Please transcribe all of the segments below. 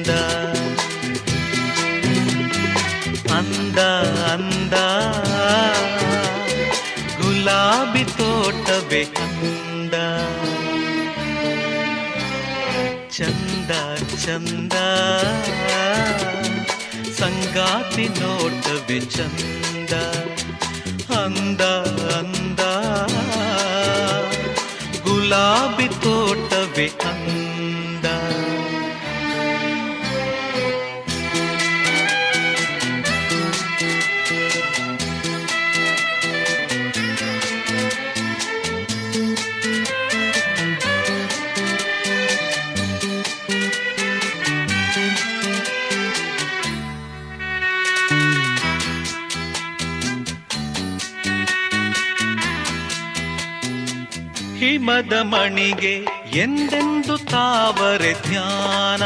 ಚಂದ ಅಂದ ಅಂದ ಗುಲಾಬಿ ತೋಟವೇ ಅಂದ ಚಂದ ಚಂದ ಸಂಗಾತಿ ನೋಟವೇ ಚಂದ ಅಂದ ಅಂದ ಗುಲಾಬಿ ತೋಟವೇ ಅಂದ ಹಿಮದ ಮಣಿಗೆ ಎಂದೆಂದು ತಾವರೆ ಧ್ಯಾನ?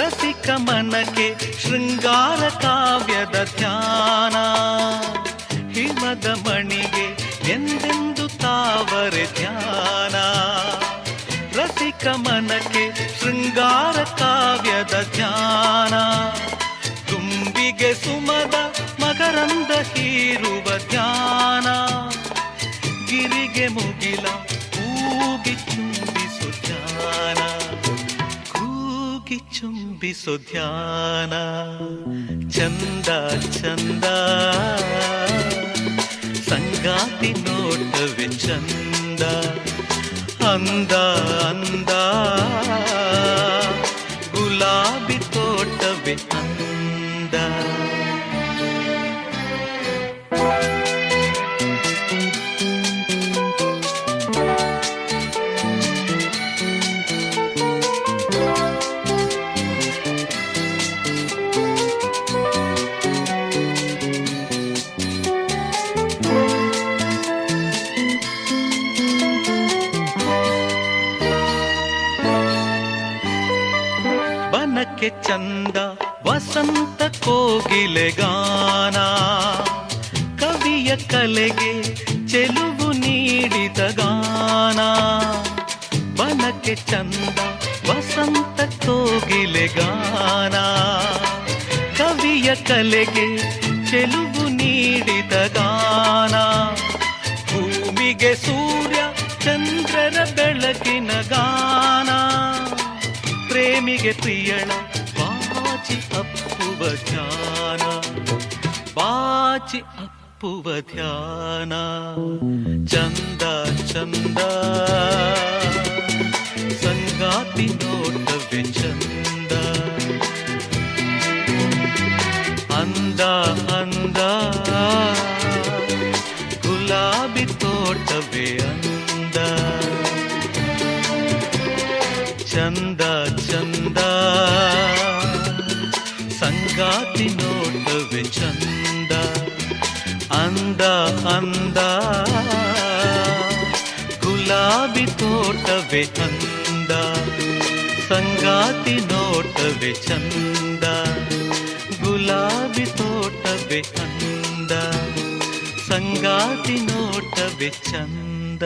ರಸಿಕ ಮನಕ್ಕೆ ಶೃಂಗಾರ ಕಾವ್ಯದ ಧ್ಯಾನ? ಹಿಮದ ಮಣಿಗೆ ಎಂದೆಂದು ತಾವರೆ ಧ್ಯಾನ? ರಸಿಕ ಮನಕ್ಕೆ ಶೃಂಗಾರ ಕಾವ್ಯದ ಧ್ಯಾನ? ತುಂಬಿಗೆ ಸುಮದ ಮಕರಂದ ಹೀರುವ ಧ್ಯಾನ? ಗಿರಿಗೆ ಮುಗಿಲ ಕೂಗಿ ಚುಂಬಿಸು ಧ್ಯಾನ ಕೂಗಿ ಚುಂಬಿಸು ಧ್ಯಾನ ಚಂದ ಚಂದ ಸಂಗಾತಿ ನೋಟವೇ ಚಂದ ಅಂದ ಅಂದ ಬನಕ್ಕೆ ಚಂದ ವಸಂತ ಕೋಗಿಲೆ ಗಾನ. ಕವಿಯ ಕಲೆಗೆ ಚೆಲುವು ನೀಡಿದ ಗಾನ. ಬನಕ್ಕೆ ಚಂದ ವಸಂತ ಕೋಗಿಲೆ ಗಾನ. ಕವಿಯ ಕಲೆಗೆ ಚೆಲುವು ನೀಡಿದ ಗಾನ. ಭೂಮಿಗೆ ಸೂರ್ಯ ಚಂದ್ರರ ಬೆಳಕಿನ ಗಾನ. ಪ್ರೇಮಿಗೆ ಪ್ರಿಯಳ బాచి అప్పువ ధ్యాన బాచి అప్పువ ధ్యాన చంద చంద సంగాతి నోటవె చంద అంద అంద గులాబి తోటవే అంద చంద చంద ಅಂದ ಅಂದ. ಗುಲಾಬಿ ತೋಟವೇ ಅಂದ. ಸಂಗಾತಿ ನೋಟವೇ ಚಂದ. ಗುಲಾಬಿ ತೋಟವೇ ಅಂದ. ಸಂಗಾತಿ ನೋಟವೇ ಚಂದ.